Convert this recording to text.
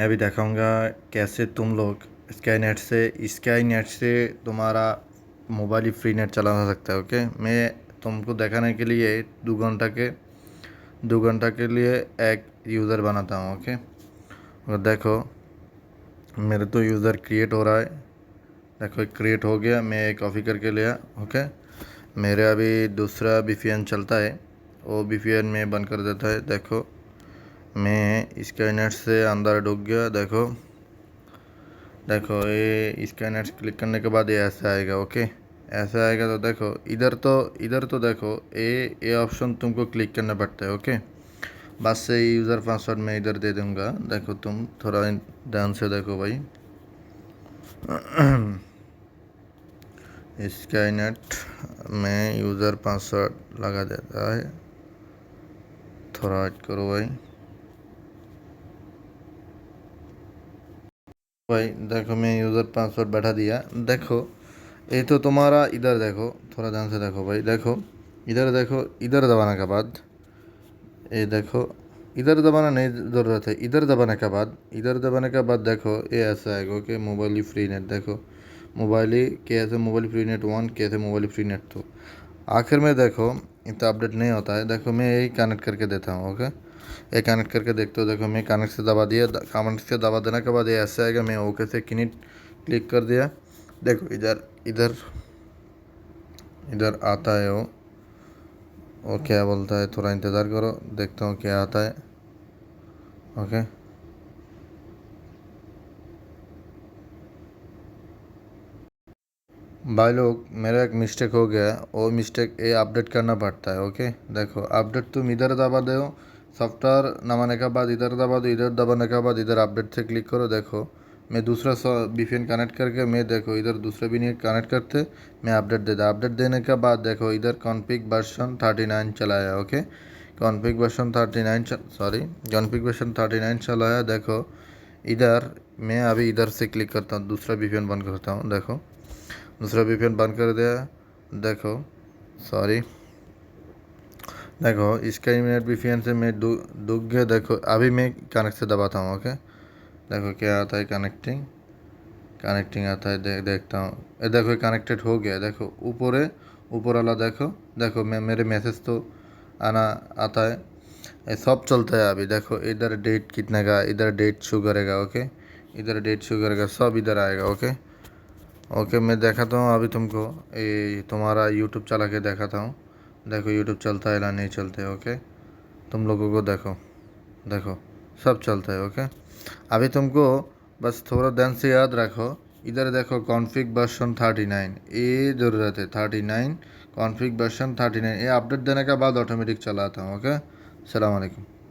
मैं अभी दिखाऊँगा कैसे तुम लोग स्काई नेट से स्काई नेट से तुम्हारा मोबाइल ही फ्री नेट चला सकता है ओके मैं तुमको दिखाने के लिए दो घंटा के, दो घंटा के लिए एक यूज़र बनाता हूँ ओके और देखो, मेरे तो यूज़र क्रिएट हो रहा है। देखो क्रिएट हो गया, मैं एक कॉपी करके लिया ओके मेरे अभी दूसरा बी चलता है, वो बी में बंद कर देता है, देखो। मैं स्कैनर से अंदर डूब गया, देखो। देखो, ये स्कैनर क्लिक करने के बाद ये ऐसा आएगा, ओके? ऐसा आएगा तो देखो, इधर तो इधर तो देखो, ये ये ऑप्शन तुमको क्लिक करना पड़ता है, ओके? बस से यूज़र पासवर्ड मैं इधर दे दूँगा। देखो तुम थोड़ा ध्यान से देखो भाई। स्काईनेट में यूज़र पासवर्ड लगा देता है। थोड़ा करो भाई। भाई, देखो, मैं यूज़र पासवर्ड बैठा दिया। देखो, ये तो तुम्हारा इधर देखो, थोड़ा ध्यान से देखो भाई। देखो, इधर देखो, इधर दबाने के बाद, ये देखो, इधर दबाना नहीं ज़रूरत है, इधर दबाने के बाद, इधर दबाने के बाद देखो, ये ऐसा आएगा कि मोबाइल ही फ्री नेट देखो। मोबाइल ही कैसे मोबाइल फ्री नेट वन कैसे मोबाइल फ्री नेट टू आखिर में देखो, इतना अपडेट नहीं होता है। देखो, मैं यही कनेक्ट करके देता हूँ ओके ये कनेक्ट करके देखते हो, देखो मैं कनेक्ट से दबा दिया कनेक्ट से दबा देने के बाद ये ऐसे आएगा, मैं ओके से किनिट क्लिक कर दिया। देखो, इधर इधर इधर आता है वो। वो क्या बोलता है, थोड़ा इंतज़ार करो, देखता हूँ क्या आता है। ओके। भाई लोग, मेरा एक मिस्टेक हो गया वो मिस्टेक ये अपडेट करना पड़ता है, ओके? देखो अपडेट तुम इधर दबा दो सॉफ्टवेयर नमाने के बाद इधर दबा दो इधर दबाने के बाद इधर अपडेट से क्लिक करो देखो मैं दूसरा बी कनेक्ट करके मैं देखो, इधर दूसरे नहीं कनेक्ट करते। मैं अपडेट दे अपडेट देने के बाद देखो, इधर कॉन्पिक वर्सन थर्टी नाइन चलाया okay config version thirty nine sorry config version thirty nine चलाया, देखो। इधर मैं अभी इधर से क्लिक करता हूँ, दूसरा बी बंद करता हूँ, देखो। दूसरा बी बंद कर दिया, देखो। सॉरी देखो, इसका भी फ़ैन से मैं दुख गया देखो, अभी मैं कनेक्ट से दबाता हूँ ओके देखो क्या आता है कनेक्टिंग कनेक्टिंग आता है देख देखता हूँ। ये देखो कनेक्टेड हो गया, देखो, ऊपर है ऊपर वाला देखो। देखो, मैं, मेरे मैसेज तो आना, आता है। ये सब चलता है अभी, देखो, इधर डेट कितने का, इधर डेट शो करेगा ओके इधर डेट शो करेगा सब इधर आएगा ओके ओके मैं दिखाता हूँ अभी तुमको, ये तुम्हारा यूट्यूब चला के दिखाता हूँ। देखो यूट्यूब चलता है या नहीं चलते ओके तुम लोगों को देखो देखो, सब चलता है ओके अभी तुमको बस थोड़ा ध्यान से याद रखो, इधर देखो कॉन्फिक वर्सन थर्टी नाइन ये ज़रूरत है thirty nine config version thirty nine ये अपडेट देने के बाद ऑटोमेटिक चलाता हूँ ओके सलामकुम